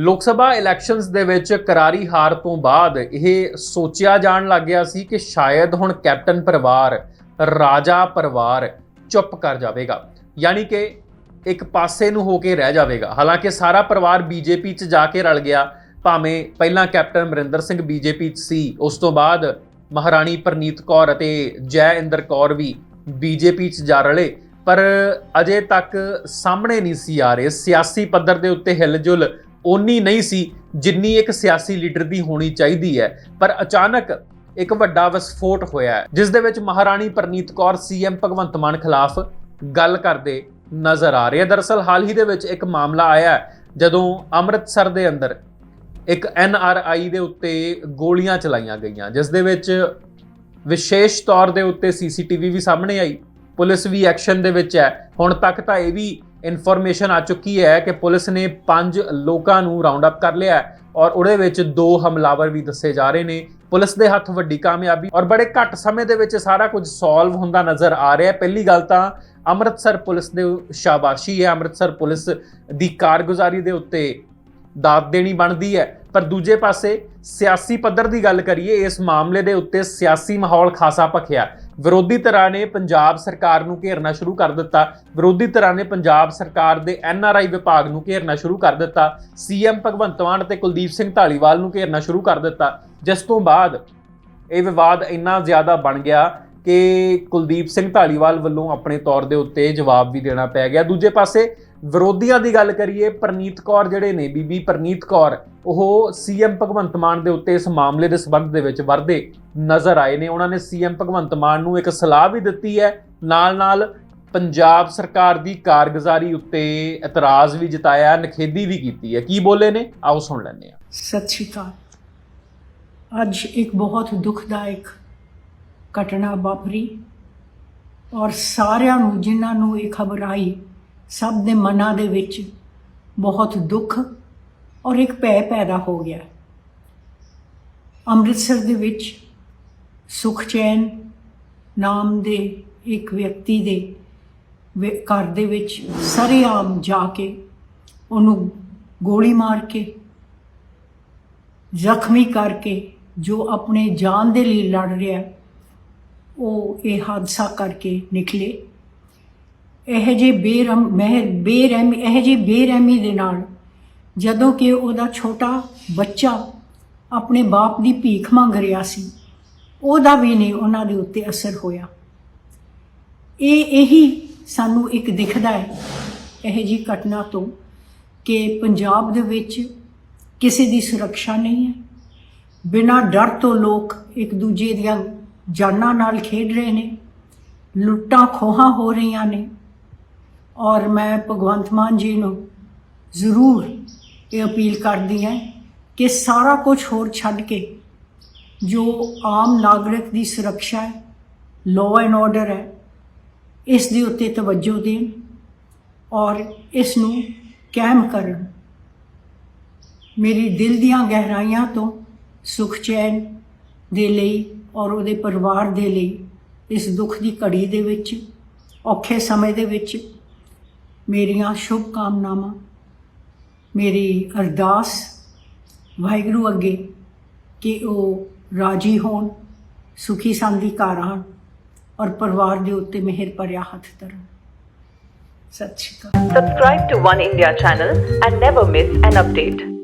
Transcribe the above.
ਲੋਕ ਸਭਾ ਇਲੈਕਸ਼ਨਸ ਦੇ ਵਿੱਚ ਕਰਾਰੀ ਹਾਰ ਤੋਂ ਬਾਅਦ ਇਹ ਸੋਚਿਆ ਜਾਣ ਲੱਗ ਗਿਆ ਸੀ ਕਿ ਸ਼ਾਇਦ ਹੁਣ ਕੈਪਟਨ ਪਰਿਵਾਰ, ਰਾਜਾ ਪਰਿਵਾਰ ਚੁੱਪ ਕਰ ਜਾਵੇਗਾ। ਯਾਨੀ ਕਿ ਇੱਕ ਪਾਸੇ ਨੂੰ ਹੋ ਕੇ ਰਹਿ ਜਾਵੇਗਾ। ਹਾਲਾਂਕਿ ਸਾਰਾ ਪਰਿਵਾਰ ਬੀਜੇਪੀ 'ਚ ਜਾ ਕੇ ਰਲ ਗਿਆ। ਭਾਵੇਂ ਪਹਿਲਾਂ ਕੈਪਟਨ ਅਮਰਿੰਦਰ ਸਿੰਘ ਬੀਜੇਪੀ 'ਚ ਸੀ, ਉਸ ਤੋਂ ਬਾਅਦ ਮਹਾਰਾਣੀ ਪ੍ਰਨੀਤ ਕੌਰ ਅਤੇ ਜੈ ਇੰਦਰ ਕੌਰ ਵੀ ਬੀਜੇਪੀ 'ਚ ਜਾ ਰਲੇ। ਪਰ ਅਜੇ ਤੱਕ ਸਾਹਮਣੇ ਨਹੀਂ ਸੀ ਆ ਰਹੇ। ਸਿਆਸੀ ਪੱਧਰ ਦੇ ਉੱਤੇ ਹਿਲਜੁਲ ਓਨੀ ਨਹੀਂ ਸੀ ਜਿੰਨੀ ਇੱਕ ਸਿਆਸੀ ਲੀਡਰ ਦੀ ਹੋਣੀ ਚਾਹੀਦੀ ਹੈ। ਪਰ ਅਚਾਨਕ ਇੱਕ ਵੱਡਾ ਵਿਸਫੋਟ ਹੋਇਆ ਜਿਸ ਦੇ ਵਿੱਚ ਮਹਾਰਾਣੀ ਪ੍ਰਨੀਤ ਕੌਰ ਸੀਐਮ ਭਗਵੰਤ ਮਾਨ ਖਿਲਾਫ ਗੱਲ ਕਰਦੇ ਨਜ਼ਰ ਆ ਰਹੇ ਹੈ ਦਰਅਸਲ ਹਾਲ ਹੀ ਦੇ ਵਿੱਚ ਇੱਕ ਮਾਮਲਾ ਆਇਆ ਜਦੋਂ ਅੰਮ੍ਰਿਤਸਰ ਦੇ ਅੰਦਰ ਇੱਕ ਐਨ ਆਰ ਆਈ ਦੇ ਉੱਤੇ ਗੋਲੀਆਂ ਚਲਾਈਆਂ ਗਈਆਂ, ਜਿਸ ਦੇ ਵਿੱਚ ਵਿਸ਼ੇਸ਼ ਤੌਰ ਦੇ ਉੱਤੇ ਸੀਸੀਟੀਵੀ ਵੀ ਸਾਹਮਣੇ ਆਈ। ਪੁਲਿਸ ਵੀ ਐਕਸ਼ਨ ਦੇ ਵਿੱਚ ਹੈ। ਹੁਣ ਤੱਕ ਤਾਂ ਇਹ ਵੀ ਇਨਫੋਰਮੇਸ਼ਨ ਆ ਚੁੱਕੀ ਹੈ ਕਿ ਪੁਲਿਸ ਨੇ ਪੰਜ ਲੋਕਾਂ ਨੂੰ ਰਾਉਂਡ ਅਪ ਕਰ ਲਿਆ ਹੈ ਔਰ ਉਹਦੇ ਵਿੱਚ ਦੋ ਹਮਲਾਵਰ ਵੀ ਦੱਸੇ ਜਾ ਰਹੇ ਨੇ। ਪੁਲਿਸ ਦੇ ਹੱਥ ਵੱਡੀ ਕਾਮਯਾਬੀ ਔਰ ਬੜੇ ਘੱਟ ਸਮੇਂ ਦੇ ਵਿੱਚ ਸਾਰਾ ਕੁਝ ਸੋਲਵ ਹੁੰਦਾ ਨਜ਼ਰ ਆ ਰਿਹਾ ਹੈ। ਪਹਿਲੀ ਗੱਲ ਤਾਂ ਅੰਮ੍ਰਿਤਸਰ ਪੁਲਿਸ ਦੇ ਸ਼ਾਬਾਸ਼ੀ ਹੈ। ਅੰਮ੍ਰਿਤਸਰ ਪੁਲਿਸ ਦੀ ਕਾਰਗੁਜ਼ਾਰੀ ਦੇ ਉੱਤੇ ਦਾਤ ਦੇਣੀ ਬਣਦੀ ਹੈ। ਪਰ ਦੂਜੇ ਪਾਸੇ ਸਿਆਸੀ ਪੱਧਰ ਦੀ ਗੱਲ ਕਰੀਏ, ਇਸ ਮਾਮਲੇ ਦੇ ਉੱਤੇ ਸਿਆਸੀ ਮਾਹੌਲ ਖਾਸਾ ਭਖਿਆ। ਵਿਰੋਧੀ ਧਿਰਾਂ ਨੇ ਪੰਜਾਬ ਸਰਕਾਰ ਨੂੰ ਘੇਰਨਾ ਸ਼ੁਰੂ ਕਰ ਦਿੱਤਾ। ਵਿਰੋਧੀ ਧਿਰਾਂ ਨੇ ਪੰਜਾਬ ਸਰਕਾਰ ਦੇ ਐੱਨ ਆਰ ਆਈ ਵਿਭਾਗ ਨੂੰ ਘੇਰਨਾ ਸ਼ੁਰੂ ਕਰ ਦਿੱਤਾ। ਸੀਐਮ ਭਗਵੰਤ ਮਾਨ ਤੇ ਕੁਲਦੀਪ ਸਿੰਘ ਢਾਲੀਵਾਲ ਨੂੰ ਘੇਰਨਾ ਸ਼ੁਰੂ ਕਰ ਦਿੱਤਾ। ਜਿਸ ਤੋਂ ਬਾਅਦ ਇਹ ਵਿਵਾਦ ਇੰਨਾ ਜ਼ਿਆਦਾ ਬਣ ਗਿਆ ਕਿ ਕੁਲਦੀਪ ਸਿੰਘ ਢਾਲੀਵਾਲ ਵੱਲੋਂ ਆਪਣੇ ਤੌਰ ਦੇ ਉੱਤੇ ਜਵਾਬ ਵੀ ਦੇਣਾ ਪੈ ਗਿਆ। ਦੂਜੇ ਪਾਸੇ ਵਿਰੋਧੀਆਂ ਦੀ ਗੱਲ ਕਰੀਏ, ਪ੍ਰਨੀਤ ਕੌਰ ਜਿਹੜੇ ਨੇ, ਬੀਬੀ ਪ੍ਰਨੀਤ ਕੌਰ, ਉਹ ਸੀਐਮ ਭਗਵੰਤ ਮਾਨ ਦੇ ਉੱਤੇ ਇਸ ਮਾਮਲੇ ਦੇ ਸਬੰਧ ਦੇ ਵਿੱਚ ਵਰਦੇ ਨਜ਼ਰ ਆਏ ਨੇ। ਉਹਨਾਂ ਨੇ ਸੀਐਮ ਭਗਵੰਤ ਮਾਨ ਨੂੰ ਇੱਕ ਸਲਾਹ ਵੀ ਦਿੱਤੀ ਹੈ। ਨਾਲ ਨਾਲ ਪੰਜਾਬ ਸਰਕਾਰ ਦੀ ਕਾਰਗੁਜ਼ਾਰੀ ਉੱਤੇ ਇਤਰਾਜ਼ ਵੀ ਜਤਾਇਆ ਨਖੇਦੀ ਵੀ ਕੀਤੀ ਹੈ। ਕੀ ਬੋਲੇ ਨੇ? ਆਓ ਸੁਣ ਲੈਂਦੇ ਹਾਂ। ਸਤਿ ਸ਼੍ਰੀ ਅਕਾਲ। ਅੱਜ ਇੱਕ ਬਹੁਤ ਦੁਖਦਾਇਕ ਘਟਨਾ ਵਾਪਰੀ ਔਰ ਸਾਰਿਆਂ ਨੂੰ, ਜਿਨ੍ਹਾਂ ਨੂੰ ਇਹ ਖਬਰ ਆਈ ਸਭ ਦੇ ਮਨਾਂ ਦੇ ਵਿੱਚ ਬਹੁਤ ਦੁੱਖ ਔਰ ਇੱਕ ਭੈ ਪੈਦਾ ਹੋ ਗਿਆ। ਅੰਮ੍ਰਿਤਸਰ ਦੇ ਵਿੱਚ ਸੁਖਚੈਨ ਨਾਮ ਦੇ ਇੱਕ ਵਿਅਕਤੀ ਦੇ ਵਿ- ਘਰ ਦੇ ਵਿੱਚ ਸਾਰੇ ਆਮ ਜਾ ਕੇ ਉਹਨੂੰ ਗੋਲੀ ਮਾਰ ਕੇ, ਜ਼ਖਮੀ ਕਰਕੇ ਜੋ ਆਪਣੇ ਜਾਨ ਦੇ ਲਈ ਲੜ ਰਿਹਾ, ਉਹ ਇਹ ਹਾਦਸਾ ਕਰਕੇ ਨਿਕਲੇ। ਇਹ ਜੇ ਬੇਰਮ ਮਹਿਰ ਬੇਰਹਿਮੀ, ਇਹ ਜੇ ਬੇਰਹਿਮੀ ਦੇ ਨਾਲ ਜਦੋਂ ਕਿ ਉਹਦਾ ਛੋਟਾ ਬੱਚਾ ਆਪਣੇ ਬਾਪ ਦੀ ਭੀਖ ਮੰਗ ਰਿਹਾ ਸੀ, ਉਹਦਾ ਵੀ ਨਹੀਂ ਉਹਨਾਂ ਦੇ ਉੱਤੇ ਅਸਰ ਹੋਇਆ। ਇਹ, ਇਹੀ ਸਾਨੂੰ ਇੱਕ ਦਿਖਦਾ ਹੈ, ਇਹ ਜੀ ਘਟਨਾ ਤੋਂ ਕਿ ਪੰਜਾਬ ਦੇ ਵਿੱਚ ਕਿਸੇ ਦੀ ਸੁਰੱਖਿਆ ਨਹੀਂ ਹੈ। ਬਿਨਾਂ ਡਰ ਤੋਂ ਲੋਕ ਇੱਕ ਦੂਜੇ ਦੀਆਂ ਜਾਨਾਂ ਨਾਲ ਖੇਡ ਰਹੇ ਨੇ, ਲੁੱਟਾਂ ਖੋਹਾਂ ਹੋ ਰਹੀਆਂ ਨੇ ਔਰ ਮੈਂ ਭਗਵੰਤ ਮਾਨ ਜੀ ਨੂੰ ਜ਼ਰੂਰ ਇਹ ਅਪੀਲ ਕਰਦੀ ਹਾਂ ਕਿ ਸਾਰਾ ਕੁਝ ਹੋਰ ਛੱਡ ਕੇ ਜੋ ਆਮ ਨਾਗਰਿਕ ਦੀ ਸੁਰੱਖਿਆ ਹੈ ਲਾਅ ਐਂਡ ਆਰਡਰ ਹੈ, ਇਸ ਦੇ ਉੱਤੇ ਤਵੱਜੋ ਦੇਣ ਔਰ ਇਸ ਨੂੰ ਕਾਇਮ ਕਰਨ। ਮੇਰੀ ਦਿਲ ਦੀਆਂ ਗਹਿਰਾਈਆਂ ਤੋਂ ਸੁਖ ਚੈਨ ਦੇ ਲਈ ਔਰ ਉਹਦੇ ਪਰਿਵਾਰ ਦੇ ਲਈ ਇਸ ਦੁੱਖ ਦੀ ਘੜੀ ਦੇ ਵਿੱਚ ਔਖੇ ਸਮੇਂ ਦੇ ਵਿੱਚ ਮੇਰੀਆਂ ਸ਼ੁਭ ਕਾਮਨਾਵਾਂ। ਮੇਰੀ ਅਰਦਾਸ ਵਾਹਿਗੁਰੂ ਅੱਗੇ ਕਿ ਉਹ ਰਾਜੀ ਹੋਣ, ਸੁਖੀ ਸੰਦੀ ਘਰ ਆਉਣ ਔਰ ਪਰਿਵਾਰ ਦੇ ਉੱਤੇ ਮਿਹਰ ਭਰਿਆ ਹੱਥ ਧਰਨ। ਸਤਿ ਸ਼੍ਰੀ ਅਕਾਲ। Subscribe to One India channel and never miss an update.